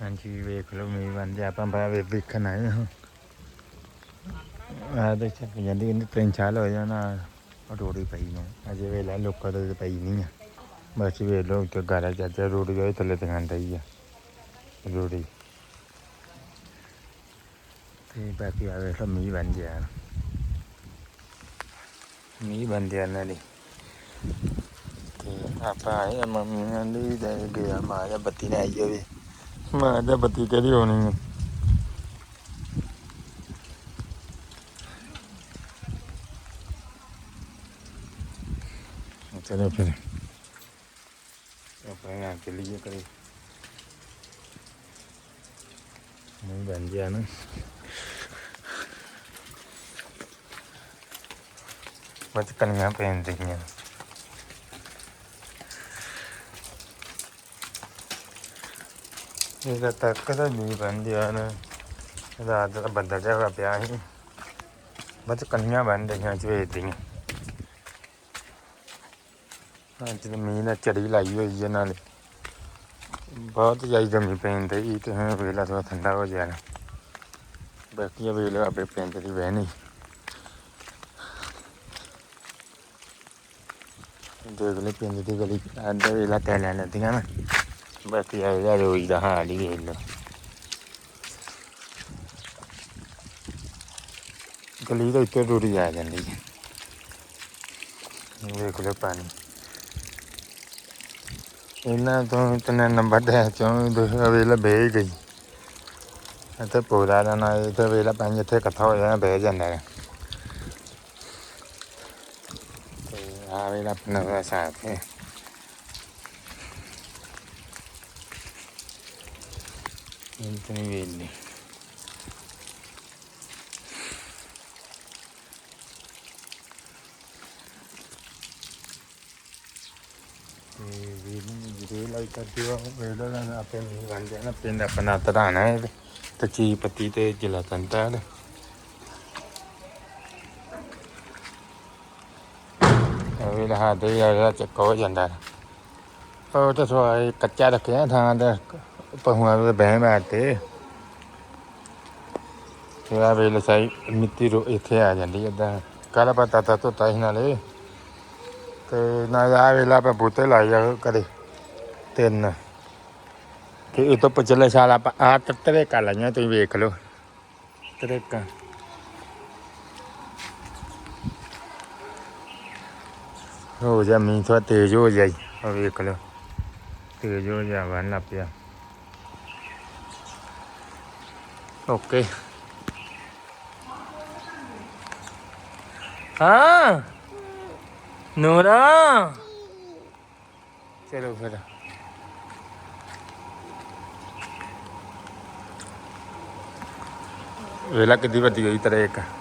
ਹਾਂਜੀ, ਵੇਖ ਲਓ ਮੀ ਬੰਦੇ ਆਪਾਂ ਬਾਹਰ ਵੇਖਣ ਆਏ ਹਾਂ। ਆ ਤੇ ਚੱਕ ਜਾਂਦੀ ਇਹਨੂੰ ਤਿੰਨ ਸਾਲ ਹੋ ਜਾਣਾ ਰੋੜੀ ਪਈ ਨੂੰ। ਅਜੇ ਵੇਲਾ ਲੋਕਾਂ ਦੇ ਪਈ ਨਹੀਂ ਆ। ਬਸ ਵੇਖ ਲਓ ਤੇ ਗਾਰਾ ਚਾਚਾ, ਰੋੜੀ ਦੇ ਥੱਲੇ ਤੇ ਹੀ ਆ, ਰੋੜੀ। ਤੇ ਬਾਕੀ ਆ ਵੇਖ ਲਓ, ਮੀਂਹ ਬਣ ਗਿਆ। ਮੀਂਹ ਬਣ ਗਿਆ ਨਾਲੇ ਤੇ ਆਪਾਂ ਆਏ ਮੰਮੀ ਨਾਲ ਦੇ ਗਿਆ ਮਾਂ ਬੱਤੀ ਨਾ ਆਈ ਹੋਵੇ ਮਾਂ ਦਾ ਬੱਤੀ ਕਦੀ ਹੋਣੀ ਹੈ ਚਲੋ ਫਿਰ ਆਪਣੇ ਨਾਲ ਚੱਲੀਏ ਕਰੇ ਨਹੀਂ ਬਣ ਗਿਆ ਨਾ ਬਸ ਕਲੀਆਂ ਪੈਣ ਇਹਦਾ ਤੱਕ ਦਾ ਨਹੀਂ ਬਣ ਗਿਆ ਨਾ ਰਾਤ ਦਾ ਬੰਦਾ ਜਿਹਾ ਪਿਆ ਸੀ। ਬਸ ਕਲੀਆਂ ਬਣ ਰਹੀਆਂ ਸਵੇਰ ਦੀਆਂ। ਅੱਜ ਤੇ ਮੀਂਹ ਨਾਲ ਚੜੀ ਲਾਈ ਹੋਈ ਹੈ ਨਾਲੇ। ਬਹੁਤ ਜ਼ਿਆਦਾ ਮੀਂਹ ਪੈਂਦੇ ਹੀ ਤੇ ਹੁਣ ਵੇਲਾ ਥੋੜਾ ਠੰਡਾ ਹੋ ਜਾਣਾ। ਬਾਕੀ ਵੇਲੇ ਆਪੇ ਪਿੰਡ ਦੀ ਵਹਿਣੀ। ਦੇਖ ਲੈ ਪਿੰਡ ਦੀ ਗਲੀ ਅੱਧਾ ਵੇਲਾ ਟੈ ਲੈ ਲੈਂਦੀਆਂ ਨਾ। ਬਾਕੀ ਆ ਇਹਦਾ ਰੋਈ ਦਾ ਹਾਲ ਹੀ ਵੇਖ ਲਓ ਗਲੀ ਦੇ ਉੱਤੇ ਰੋੜੀ ਜਾਂਦੀ ਵੇਖ ਲਓ ਪਾਣੀ। ਇਹਨਾਂ ਤੋਂ ਤਿੰਨ ਨੰਬਰ ਦੇ ਚੋਂ ਦੂਸਰਾ ਵੇਲਾ ਬਹਿ ਗਈ। ਇੱਥੇ ਪੂਰਾ ਦਾ ਨਾ ਇੱਥੇ ਵੇਲਾ ਪੰਜ, ਇੱਥੇ ਇਕੱਠਾ ਹੋ ਜਾਣਾ, ਬਹਿ ਜਾਂਦਾ ਹੈ। ਤੇ ਆ ਵੇਲਾ ਆਪਣਾ ਸਾਥ ਹੈ ਇੰਤਨੀ ਵੇਲੀ ਤੇ ਵੀਰ ਨੂੰ ਜਿਹੜੇ ਲਾਈਕ ਕਰਦੇ ਹੋ ਵੇਲਾ ਨਾ ਆਪੇ ਨਹੀਂ ਬਣ ਜਾਣਾ ਪਿੰਡ ਆਪਣਾ ਤਰਾਣਾ ਹੈ ਤੇ ਚੀ ਪੱਤੀ ਤੇ ਜ਼ਿਲ੍ਹਾ ਤੰਤਰ ਵੇਲਾ ਹਾਦੇ ਆ ਚੱਕ ਜਾਂਦਾ ਉਹ ਤਾਂ ਸਵਾਈ ਕੱਚਾ ਰੱਖਿਆ ਥਾਂ ਦਾ ਪਹੁਆਂ ਦੇ ਬਹਿ ਬੈਠ ਤੇ ਤੇਰਾ ਵੇਲੇ ਸਾਈ, ਮਿੱਟੀ ਰੋ ਇੱਥੇ ਆ ਜਾਂਦੀ ਏਦਾਂ। ਕੱਲ ਆਪਾਂ ਤਾਤਾ ਧੋਤਾ ਸੀ ਨਾਲੇ। ਤੇ ਨਾ ਆ ਵੇਲਾ ਆਪਾਂ ਬੂਟੇ ਲਾਏ ਆ ਕਰੇ ਤਿੰਨ। ਤੇ ਇਹ ਤੋਂ ਪਿਛਲੇ ਸਾਲ ਆਪਾਂ ਆ ਤੱਤਰੇ ਕਰ ਲਾਈਆਂ, ਤੁਸੀਂ ਵੇਖ ਲਓ। ਤਰੇਕਾ। ਹੋ ਜਾ ਮੀਂਹ ਥੋੜਾ ਤੇਜ਼ ਹੋ ਜਾਈ ਉਹ ਵੇਖ ਲਓ। ਤੇਜ਼ ਹੋ ਜਾ ਵਨ ਲੱਗ Ok. ¡Ah! ¡Nora! Se lo fuera. ¿Verdad que te iba a tirar acá?